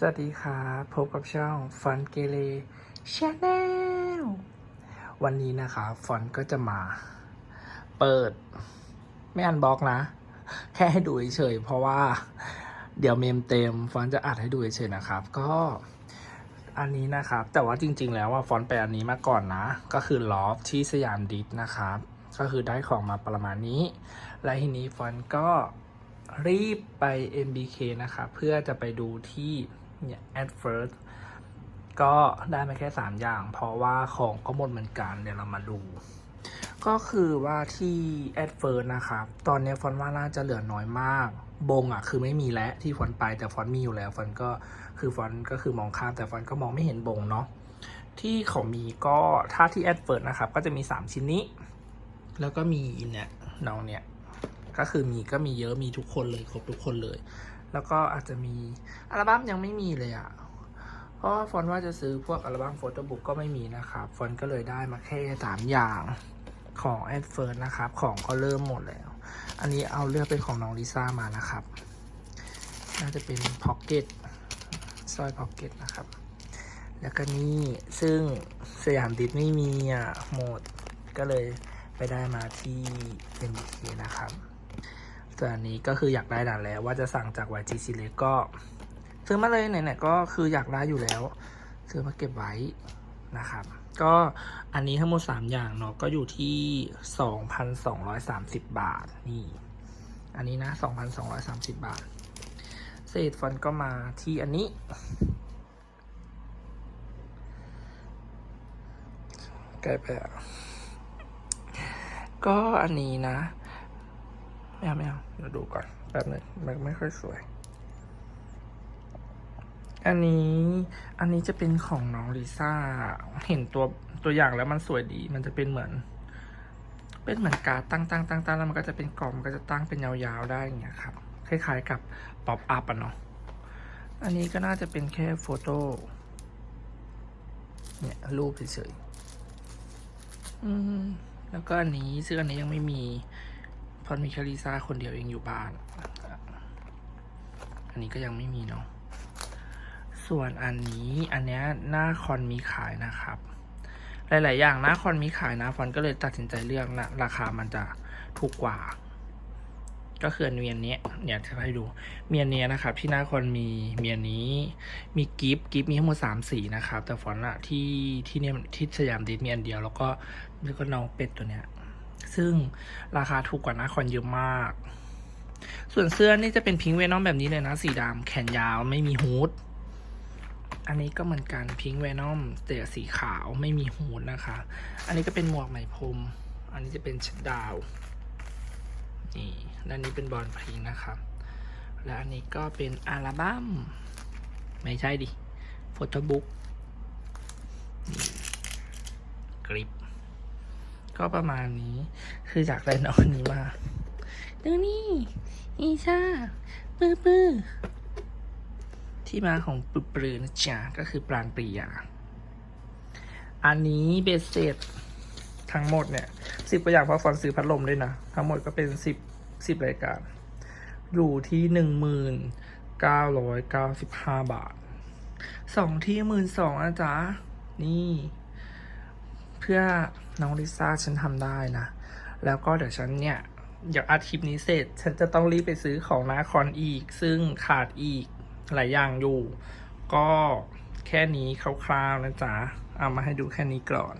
สวัสดีครับพบกับช่องฟันเกเลชาแนลวันนี้นะครับฟอนก็จะมา เปิด ไม่อันบล็อกนะ แค่ให้ดูเฉยเพราะว่า เดี๋ยวเมมเต็มฟอนจะอัดให้ดูเฉยนะครับ ก็อันนี้นะครับ แต่ว่าจริง ๆ แล้วว่าฟอนไปอันนี้มาก่อนนะ ก็คือลอฟที่สยามดิสนะครับ ก็คือได้ของมาประมาณนี้ และทีนี้ฟอนก็รีบไป MBK นะครับเพื่อจะไปดูที่ เนี่ย at first ก็ได้มาแค่ 3 อย่าง เพราะว่าของก็หมดเหมือนกัน เดี๋ยวเรามาดู ก็คือว่าที่ at first นะครับ ตอนนี้ฟอนว่าน่าจะเหลือน้อยมาก บงอะคือไม่มีแล้วที่ฟอนไปแต่ฟอนมีอยู่แล้วฟอนก็คือฟอนก็คือมองข้ามแต่ฟอนก็มองไม่เห็นบงเนาะที่เขามีก็ถ้าที่ at first นะครับ ก็จะมี 3 ชิ้นนี้ แล้วก็มีเนี่ยน้องเนี่ยก็คือมีก็มีเยอะมีทุกคนเลยครบทุกคนเลย แล้วก็อาจจะมีอัลบั้มยังไม่มีเลยอะ่ะ เพราะว่าฟอนว่าจะซื้อพวกอัลบั้มโฟโต้บุ๊กก็ไม่มีนะครับ ฟอนก็เลยได้มาแค่สามอย่างของแอดเฟิร์นะครับ ของก็เริ่มหมดแล้ว อันนี้เอาเลือกเป็นของน้องลิซ่ามานะครับ น่าจะเป็นพ็อกเก็ตสร้อยพ็อกเก็ตนะครับ แล้วก็นี่ซึ่งสยามดิสไม่มีอะหมด ก็เลยไปได้มาที่ MBK นะครับ ส่นอันนี้ก็คืออยากได้นานแล้วว่าจะสั่งจาก YG Select ก็ ซื้อมาเลยไหนๆก็คืออยากได้อยู่แล้ว ซื้อมาเก็บไว้นะครับ ก็อันนี้ทั้งหมด 3 อย่างเนาะก็อยู่ที่ 2,230 บาทนี่ อันนี้นะ 2,230 บาท เศษฟันก็มาที่อันนี้ใกล้ไปอะก็อันนี้นะ ไม่เอาไม่เอาเดี๋ยวดูก่อนแป๊บนึงมันไม่ค่อยสวย อันนี้อันนี้จะเป็นของน้องลิซ่า เห็นตัวตัวอย่างแล้วมันสวยดี มันจะเป็นเหมือน เป็นเหมือนการตั้งตั้งตั้งตั้งแล้วมันก็จะเป็นกล่องมันก็จะตั้งเป็นยาวๆได้อย่างเงี้ยครับ คล้ายๆกับป๊อปอัพอะเนาะ อันนี้ก็น่าจะเป็นแค่โฟโต้ เนี่ยรูปเฉยๆอืมแล้วก็อันนี้ซึ่งอันนี้ยังไม่มี เพราะมีแคลิซ่าคนเดียวเองอยู่บ้าน อันนี้ก็ยังไม่มีเนาะ ส่วนอันนี้อันเนี้ยหน้าคอนมีขายนะครับ หลาย ๆ อย่างหน้าคอนมีขายนะฟอนก็เลยตัดสินใจเลือกนะราคามันจะถูกกว่า ก็คือเมียนนี้เนี่ยจะให้ดู เมียนนี้นะครับ ที่หน้าคอนมีเมียนนี้ มีกิฟต์กิฟต์มีทั้งหมดสามสีนะครับ แต่ฟอนอะที่ที่เนี่ยที่สยามดิสมีอันเดียว แล้วก็แล้วก็น้องเป็ดตัวเนี้ย ซึ่งราคาถูกกว่าหน้าคอนเยอะมาก ส่วนเสื้อนี่จะเป็นพิงเวนอมแบบนี้เลยนะ สีดำแขนยาวไม่มีฮูดอันนี้ก็เหมือนกันพิงเวนอมแต่สีขาวไม่มีฮูดนะคะ อันนี้ก็เป็นหมวกไหมพรม อันนี้จะเป็นชัดดาวนี่และนี้เป็นบอลพิงนะครับ และอันนี้ก็เป็นอัลบั้มไม่ใช่ดิโฟโต้บุ๊กกริป ก็ประมาณนี้ คืออยากได้น้องนี้มากดูนี่ อีชาปื้อปื้อที่มาของปลือปลือนะจ๊ะก็คือปรางปรียา อันนี้เบสเสร็จทั้งหมดเนี่ยสิบตัวอย่างเพราะฟอนซื้อพัดลมด้วยนะ ทั้งหมดก็เป็นสิบสิบรายการ อยู่ที่หนึ่งหมื่นเก้าร้อยเก้าสิบห้าบาทสองที่หมื่นสองนะจ๊ะ นี่ พื่อน้องลิซ่าฉันทำได้นะ แล้วก็เดี๋ยวฉันเนี่ยอยากอาทิตย์นี้เสร็จ ฉันจะต้องรีบไปซื้อของนาคอนอีก ซึ่งขาดอีกหลายอย่างอยู่ ก็แค่นี้คร่าวๆนะจ๊ะ เอามาให้ดูแค่นี้ก่อน